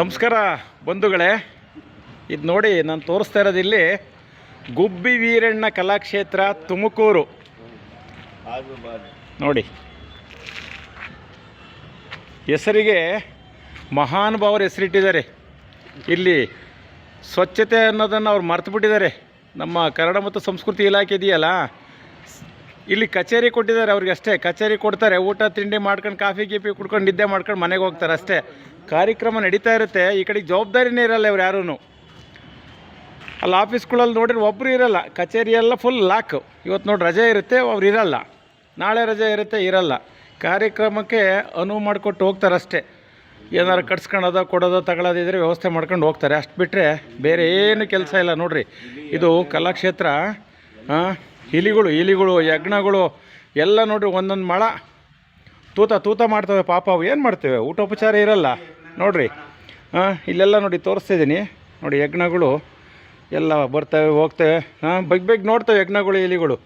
ನಮಸ್ಕಾರ, ಬಂಧುಗಳೇ. ಇದು ನೋಡಿ, ನಾನು ತೋರಿಸ್ತಾ ಇರೋದು ಇಲ್ಲಿ ಗುಬ್ಬಿ ವೀರಣ್ಣ ಕಲಾಕ್ಷೇತ್ರ ತುಮಕೂರು. ನೋಡಿ. ಹೆಸರಿಗೆ ಮಹಾನುಭಾವರು ಹೆಸರಿಟ್ಟಿದ್ದಾರೆ. ಇಲ್ಲಿ ಸ್ವಚ್ಛತೆ ಅನ್ನೋದನ್ನು ಅವ್ರು ಮರೆತು ಬಿಟ್ಟಿದ್ದಾರೆ ನಮ್ಮ ಕನ್ನಡ ಮತ್ತು ಸಂಸ್ಕೃತಿ ಇಲಾಖೆ ಇದೆಯಲ್ಲ ಇಲ್ಲಿ ಕಚೇರಿ ಕೊಟ್ಟಿದ್ದಾರೆ ಅವ್ರಿಗೆ ಅಷ್ಟೇ ಕಚೇರಿ ಕೊಡ್ತಾರೆ ಊಟ ತಿಂಡಿ ಮಾಡ್ಕೊಂಡು ಕಾಫಿ ಗೀಫಿ ಕುಡ್ಕೊಂಡು ನಿದ್ದೆ ಮಾಡ್ಕೊಂಡು ಮನೆಗೆ ಹೋಗ್ತಾರೆ ಅಷ್ಟೇ. ಕಾರ್ಯಕ್ರಮ ನಡೀತಾ ಇರುತ್ತೆ ಈ ಕಡೆಗೆ ಜವಾಬ್ದಾರಿನೇ ಇರಲ್ಲ ಇವ್ರು ಯಾರೂ ಅಲ್ಲಿ ಆಫೀಸ್ಗಳಲ್ಲಿ ನೋಡಿರಿ ಒಬ್ಬರು ಇರಲ್ಲ ಕಚೇರಿ ಎಲ್ಲ ಫುಲ್ ಲಾಕ್ ಇವತ್ತು ನೋಡಿ ರಜೆ ಇರುತ್ತೆ ಅವ್ರು ಇರಲ್ಲ. ನಾಳೆ ರಜೆ ಇರುತ್ತೆ ಇರಲ್ಲ. ಕಾರ್ಯಕ್ರಮಕ್ಕೆ ಅನುವು ಮಾಡಿಕೊಟ್ಟು ಹೋಗ್ತಾರೆ ಅಷ್ಟೇ. ಏನಾರು ಕಟ್ಸ್ಕೊಳೋದು ಕೊಡೋದು ತಗೊಳ್ಳೋದಿದ್ರೆ ವ್ಯವಸ್ಥೆ ಮಾಡ್ಕೊಂಡು ಹೋಗ್ತಾರೆ. ಅಷ್ಟು ಬಿಟ್ಟರೆ ಬೇರೆ ಏನು ಕೆಲಸ ಇಲ್ಲ ನೋಡಿರಿ. ಇದು ಕಲಾಕ್ಷೇತ್ರ ಆ, ಇಲಿಗಳು ಇಲಿಗಳು, ಯಜ್ಞಗಳು, ಎಲ್ಲ ನೋಡ್ರಿ ಒಂದೊಂದು ಮಳ. ತೂತ ತೂತ ಮಾಡ್ತವೆ ಪಾಪ ಅವು. ಏನು ಮಾಡ್ತೇವೆ? ಊಟೋಪಚಾರ ಇರಲ್ಲ. ನೋಡ್ರಿ. ಹಾಂ ಇಲ್ಲೆಲ್ಲ ನೋಡಿ ತೋರಿಸ್ತಿದ್ದೀನಿ. ನೋಡಿ ಯಜ್ಞಗಳು ಎಲ್ಲ ಬರ್ತವೆ, ಹೋಗ್ತವೆ. ಹಾಂ ಬಗ್ ಬೇಗ ನೋಡ್ತವೆ ಯಜ್ಞಗಳು, ಇಲಿಗಳು.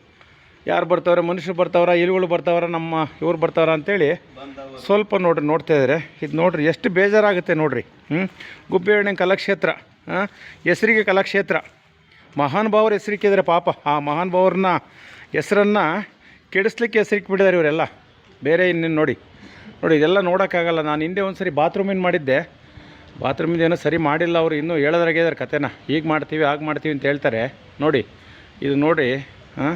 ಯಾರು ಬರ್ತಾವ್ರೆ? ಮನುಷ್ಯರು ಬರ್ತಾವ್ರ? ಇಲಿಗಳು ಬರ್ತಾವ್ರ? ನಮ್ಮ ಇವ್ರು ಬರ್ತಾವ್ರ ಅಂತೇಳಿ ಸ್ವಲ್ಪ ನೋಡ್ರಿ, ನೋಡ್ತಾ ಇದ್ದಾರೆ ಇದು ನೋಡ್ರಿ, ಎಷ್ಟು ಬೇಜಾರಾಗುತ್ತೆ ನೋಡ್ರಿ. ಹ್ಞೂ ಗುಬ್ಬಿಹಣ್ಣೆ ಕಲಾಕ್ಷೇತ್ರ. ಹಾಂ ಹೆಸರಿಗೆ ಕಲಾಕ್ಷೇತ್ರ. ಮಹಾನುಭಾವರು ಹೆಸರಿಕ್ಕಿದ್ದಾರೆ ಪಾಪ. ಆ ಮಹಾನುಭಾವ್ರನ್ನ, ಹೆಸರನ್ನು ಕೆಡಿಸ್ಲಿಕ್ಕೆ ಹೆಸರಿಕ್ಬಿಟ್ಟಿದ್ದಾರೆ ಇವರೆಲ್ಲ. ಬೇರೆ ಇನ್ನೇನು ನೋಡಿ. ನೋಡಿ, ಇದೆಲ್ಲ ನೋಡೋಕ್ಕಾಗಲ್ಲ. ನಾನು ಹಿಂದೆ ಒಂದು ಸರಿ ಬಾತ್ರೂಮಿನ ಮಾಡಿದ್ದೆ. ಬಾತ್ರೂಮಿಂದ ಏನೋ ಸರಿ ಮಾಡಿಲ್ಲ ಅವರು. ಇನ್ನೂ ಹೇಳೋದ್ರಾಗೆ ಇದ್ದಾರೆ ಕತೆನ ಈಗ ಮಾಡ್ತೀವಿ ಆಗ ಮಾಡ್ತೀವಿ ಅಂತ ಹೇಳ್ತಾರೆ. ನೋಡಿ, ಇದು ನೋಡಿ ಹಾಂ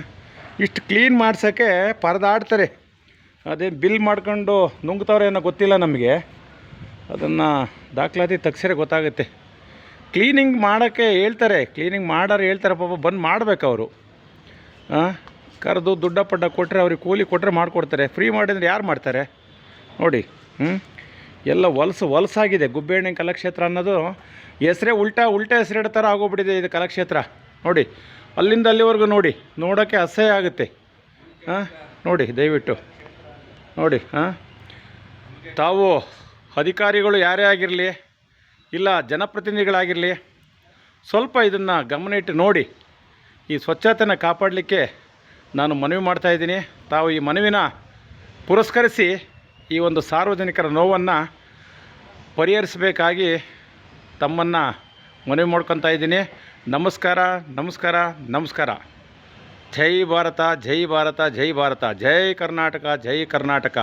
ಇಷ್ಟು ಕ್ಲೀನ್ ಮಾಡ್ಸೋಕ್ಕೆ ಪರದಾಡ್ತಾರೆ. ಅದೇ ಬಿಲ್ ಮಾಡ್ಕೊಂಡು ನುಂಗ್ತವ್ರೆ ಏನೋ ಗೊತ್ತಿಲ್ಲ ನಮಗೆ. ಅದನ್ನು ದಾಖಲಾತಿ ತಕ್ಷಿರೆ ಗೊತ್ತಾಗುತ್ತೆ. ಕ್ಲೀನಿಂಗ್ ಮಾಡೋಕ್ಕೆ ಹೇಳ್ತಾರೆ. ಕ್ಲೀನಿಂಗ್ ಮಾಡೋರು ಹೇಳ್ತಾರೆ ಪಾಪ, ಬಂದು ಮಾಡ್ಬೇಕು ಅವರು. ಕರೆದು ದುಡ್ಡ ಪಡ್ಡ ಕೊಟ್ಟರೆ ಅವ್ರಿಗೆ ಕೂಲಿ ಕೊಟ್ಟರೆ ಮಾಡಿಕೊಡ್ತಾರೆ. ಫ್ರೀ ಮಾಡಿದ್ರೆ ಯಾರು ಮಾಡ್ತಾರೆ? ನೋಡಿ ಹ್ಞೂ ಎಲ್ಲ ಹೊಲಸು, ಹೊಲಸಾಗಿದೆ. ಗುಬ್ಬೇಣ್ಣೆ ಕಲಾಕ್ಷೇತ್ರ ಅನ್ನೋದು ಹೆಸರೇ ಉಲ್ಟಾ ಉಲ್ಟಾ ಹೆಸರಿಡೋ ಥರ ಆಗೋಗ್ಬಿಟ್ಟಿದೆ ಇದು ಕಲಾಕ್ಷೇತ್ರ. ನೋಡಿ, ಅಲ್ಲಿಂದ ಅಲ್ಲಿವರೆಗೂ ನೋಡಿ, ನೋಡೋಕ್ಕೆ ಅಸಹ್ಯ ಆಗುತ್ತೆ. ಹಾಂ ನೋಡಿ, ದಯವಿಟ್ಟು. ನೋಡಿ ಹಾಂ ತಾವು ಅಧಿಕಾರಿಗಳು ಯಾರೇ ಆಗಿರಲಿ ಇಲ್ಲ ಜನಪ್ರತಿನಿಧಿಗಳಾಗಿರಲಿ, ಸ್ವಲ್ಪ ಇದನ್ನು ಗಮನ ಇಟ್ಟು ನೋಡಿ. ಈ ಸ್ವಚ್ಛತೆಯನ್ನು ಕಾಪಾಡಲಿಕ್ಕೆ ನಾನು ಮನವಿ ಮಾಡ್ತಾಯಿದ್ದೀನಿ ತಾವು ಈ ಮನವಿನ ಪುರಸ್ಕರಿಸಿ ಈ ಒಂದು ಸಾರ್ವಜನಿಕರ ನೋವನ್ನು ಪರಿಹರಿಸಬೇಕಾಗಿ ತಮ್ಮನ್ನು ಮನವಿ ಮಾಡ್ಕೊತಾ ಇದ್ದೀನಿ. ನಮಸ್ಕಾರ ನಮಸ್ಕಾರ ನಮಸ್ಕಾರ. ಜೈ ಭಾರತ ಜೈ ಭಾರತ ಜೈ ಭಾರತ. ಜೈ ಕರ್ನಾಟಕ ಜೈ ಕರ್ನಾಟಕ.